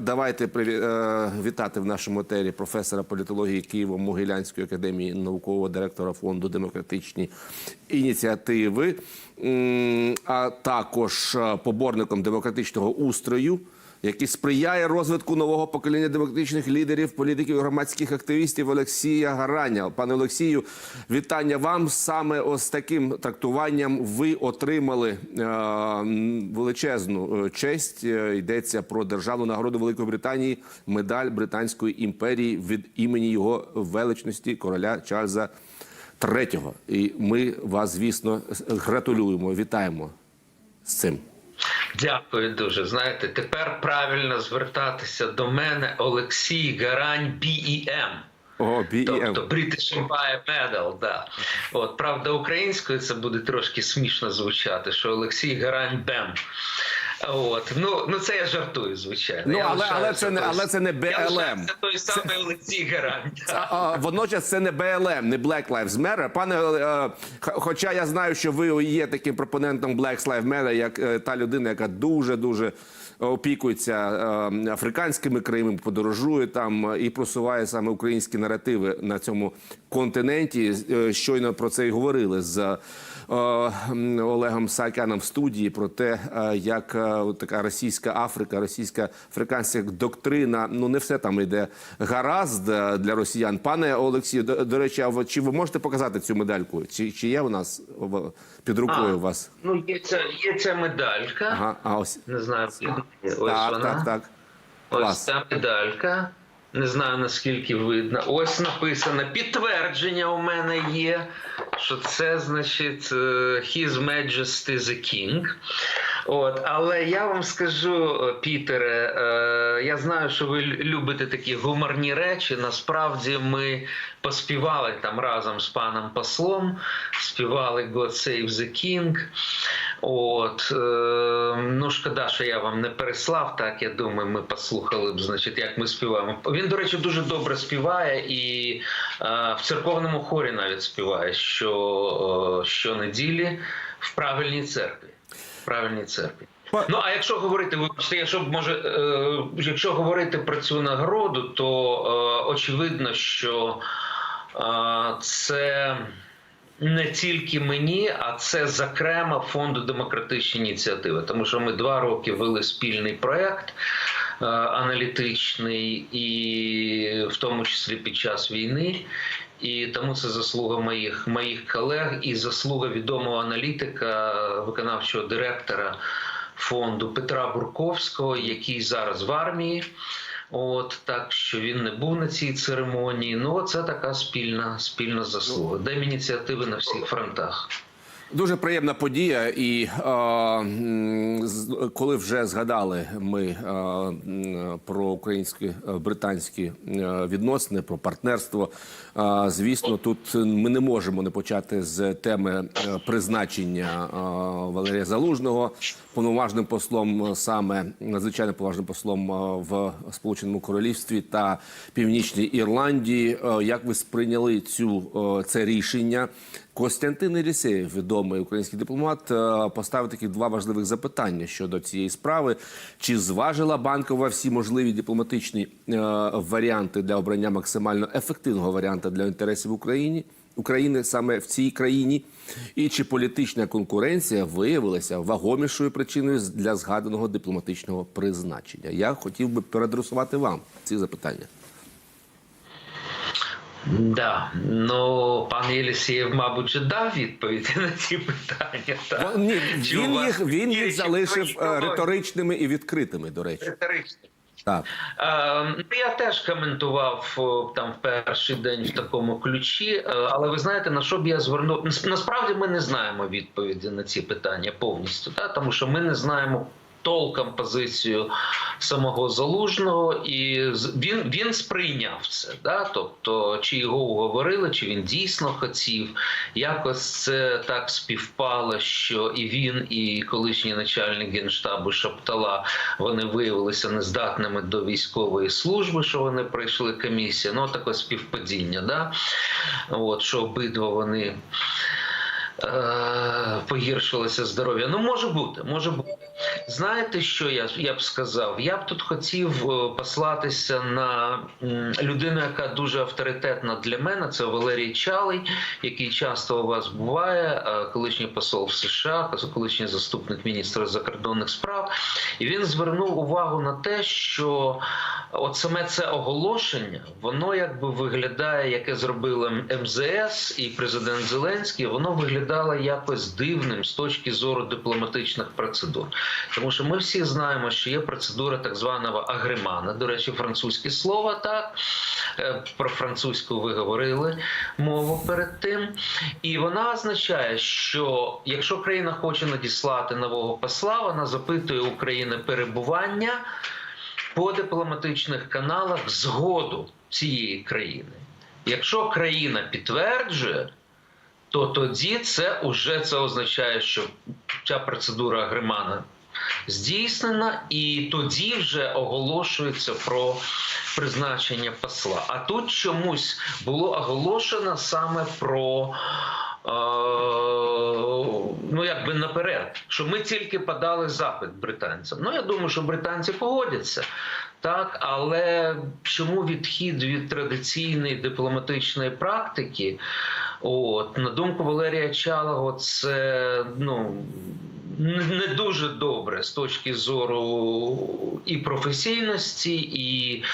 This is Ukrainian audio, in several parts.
Давайте е, вітати в нашому етері професора політології Києво-Могилянської академії наукового директора фонду демократичні ініціативи, а також е, поборником демократичного устрою, який сприяє розвитку нового покоління демократичних лідерів, політиків, і громадських активістів Олексія Гараня. Пане Олексію, вітання вам. Саме ось таким трактуванням ви отримали е, величезну е, честь. Е, Йдеться про державну нагороду Великої Британії, медаль Британської імперії від імені його величності короля Чарльза III. І ми вас, звісно, гратулюємо. Вітаємо з цим. Дякую дуже. Знаєте, тепер правильно звертатися до мене Олексій Гарань BEM. О, Тобто British Empire Medal, да. От, правда, українською це буде трошки смішно звучати, що Олексій Гарань БЕМ. От, ну, ну це я жартую, звичайно. Ну, Я але- але це не- але це не Я BLM. той самий Олексій а, водночас це не БЛМ, не Black Lives Matter. Пане, е, хоча я знаю, що ви є таким пропонентом Black Lives Matter, як е, та людина, яка дуже дуже опікується е, африканськими країнами, подорожує там е, і просуває саме українські наративи на цьому континенті. Е, Щойно про це і говорили з е, Олегом Саакяном в студії про те, е, як така російська Африка, російська африканська доктрина. Ну не все там йде гаразд для росіян. Пане Олексію, до, до речі, а чи ви можете показати цю медальку? Чи, чи є у нас під рукою А, у вас? Ну, є ця, є ця медалька. Ага, а ось Не знаю, ось так, вона. так, так. Ось Клас. ця медалька. Не знаю наскільки видно. Ось написано підтвердження у мене є, що це значить е, His Majesty the King. От, але я вам скажу, е, Пітере, е, я знаю, що ви любите такі гуморні речі. Насправді ми поспівали там разом з паном послом, співали God Save the King. От е, ну шкода, що я вам не переслав. Так я думаю, ми послухали б, значить, як ми співаємо. Він, до речі, дуже добре співає і е, в церковному хорі навіть співає, що е, щонеділі в правильній церкві. В правильній церкві. Ну а якщо говорити, вибачте, якщо може, е, якщо говорити про цю нагороду, то е, очевидно, що е, це не тільки мені, а це зокрема фонду демократичні ініціативи, тому що ми два роки вели спільний проект е, аналітичний, і в тому числі під час війни. І тому це заслуга моїх моїх колег і заслуга відомого аналітика, виконавчого директора фонду Петра Бурковського, який зараз в армії. От так що він не був на цій церемонії. Ну це така спільна спільна заслуга. Дем ініціативи на всіх фронтах. Дуже приємна подія, і е, коли вже згадали ми е, про українські е, британські е, відносини, про партнерство. е, звісно, тут ми не можемо не почати з теми е, призначення е, Валерія Залужного повноважним послом, е, саме надзвичайно поважним послом е, в Сполученому Королівстві та Північній Ірландії. Е, Як ви сприйняли цю це рішення? Костянтин Єлісєєв, відомий український дипломат, поставив такі два важливих запитання щодо цієї справи. Чи зважила банкова всі можливі дипломатичні варіанти для обрання максимально ефективного варіанта для інтересів України? України саме в цій країні, і чи політична конкуренція виявилася вагомішою причиною для згаданого дипломатичного призначення? Я хотів би переадресувати вам ці запитання. Да, ну пан Єлісєєв, мабуть, же дав відповіді на ці питання. Так? Ні, він їх він їх залишив е, риторичними і відкритими. До речі, Риторично. Так. Е, ну, я теж коментував там в перший день в такому ключі, е, але ви знаєте, на що б я звернув насправді ми не знаємо відповіді на ці питання повністю, та? тому що ми не знаємо толком позицію самого залужного, і він, він сприйняв це. Да? Тобто, чи його уговорили, чи він дійсно хотів. Якось це так співпало, що і він, і колишній начальник генштабу Шаптала вони виявилися нездатними до військової служби, що вони пройшли комісію. Ну таке співпадіння, да? От що обидва вони. е, Погіршилося здоров'я. Ну, може бути, може бути. Знаєте, що я, я б сказав? Я б тут хотів е, послатися на людину, яка дуже авторитетна для мене. Це Валерій Чалий, який часто у вас буває, е, колишній посол в США, колишній заступник міністра закордонних справ. І він звернув увагу на те, що от саме це оголошення, воно якби виглядає, яке зробило МЗС і президент Зеленський, воно виглядало якось дивним з точки зору дипломатичних процедур. Тому що ми всі знаємо, що є процедура так званого агремана. До речі, французьке слово так. Е, Про французьку ви говорили мову перед тим. І вона означає, що якщо країна хоче надіслати нового посла, вона запитує у країни перебування по дипломатичних каналах згоду цієї країни. Якщо країна підтверджує, то тоді це уже це означає, що ця процедура агремана здійснена, і тоді вже оголошується про призначення посла. А тут чомусь було оголошено саме про. е, Ну, якби наперед, що ми тільки подали запит британцям. Ну, я думаю, що британці погодяться. Так, але чому відхід від традиційної дипломатичної практики? От, на думку Валерія Чалого, це ну. Не- дуже добре з точки зору і професійності, і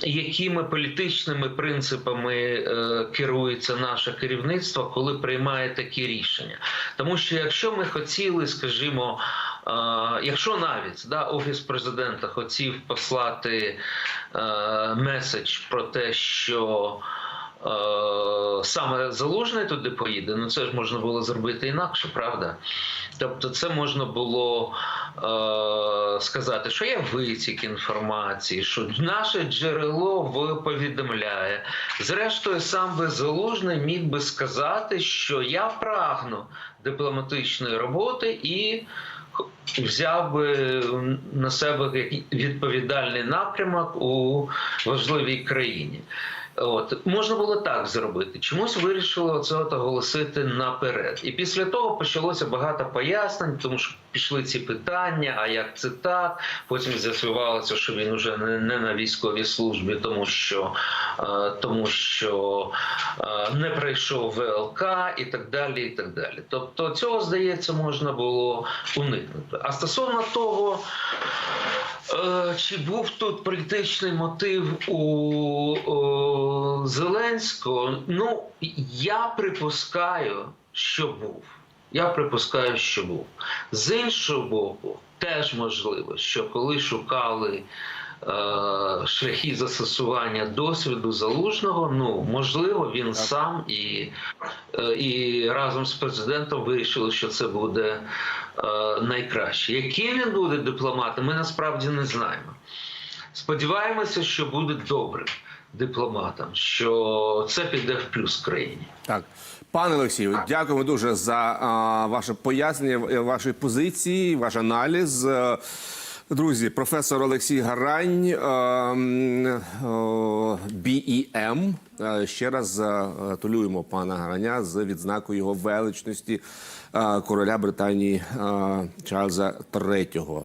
якими політичними принципами е, керується наше керівництво, коли приймає такі рішення. Тому що якщо ми хотіли, скажімо, е, якщо навіть да, офіс президента хотів послати е, меседж про те, що саме залужний туди поїде, ну це ж можна було зробити інакше, правда? Тобто, це можна було е, сказати, що є витік інформації, що наше джерело повідомляє. Зрештою, сам би залужний міг би сказати, що я прагну дипломатичної роботи і взяв би на себе відповідальний напрямок у важливій країні. От можна було так зробити. Чомусь вирішили це оголосити наперед. І після того почалося багато пояснень, тому що пішли ці питання: а як це так? Потім з'ясувалося, що він уже не, на військовій службі, тому що, е, тому що е, не пройшов ВЛК і так далі. І так далі. Тобто, цього здається, можна було уникнути. А стосовно того. Е, Чи був тут політичний мотив у Зеленського? Ну, я припускаю, що був. Я припускаю, що був. З іншого боку, теж можливо, що коли шукали е, шляхи застосування досвіду залужного, ну можливо, він сам і, е, і разом з президентом вирішили, що це буде е, найкраще. Яким він буде дипломатом, ми насправді не знаємо. Сподіваємося, що буде добрим дипломатом, що це піде в плюс країні. Так, пане Олексію, дякуємо дуже за а, ваше пояснення, е, вашої позиції, ваш аналіз. Е, Друзі, професор Олексій Гарань, е, BEM. Ще раз гратулюємо пана Гараня з відзнакою його величності короля Британії Чарльза III.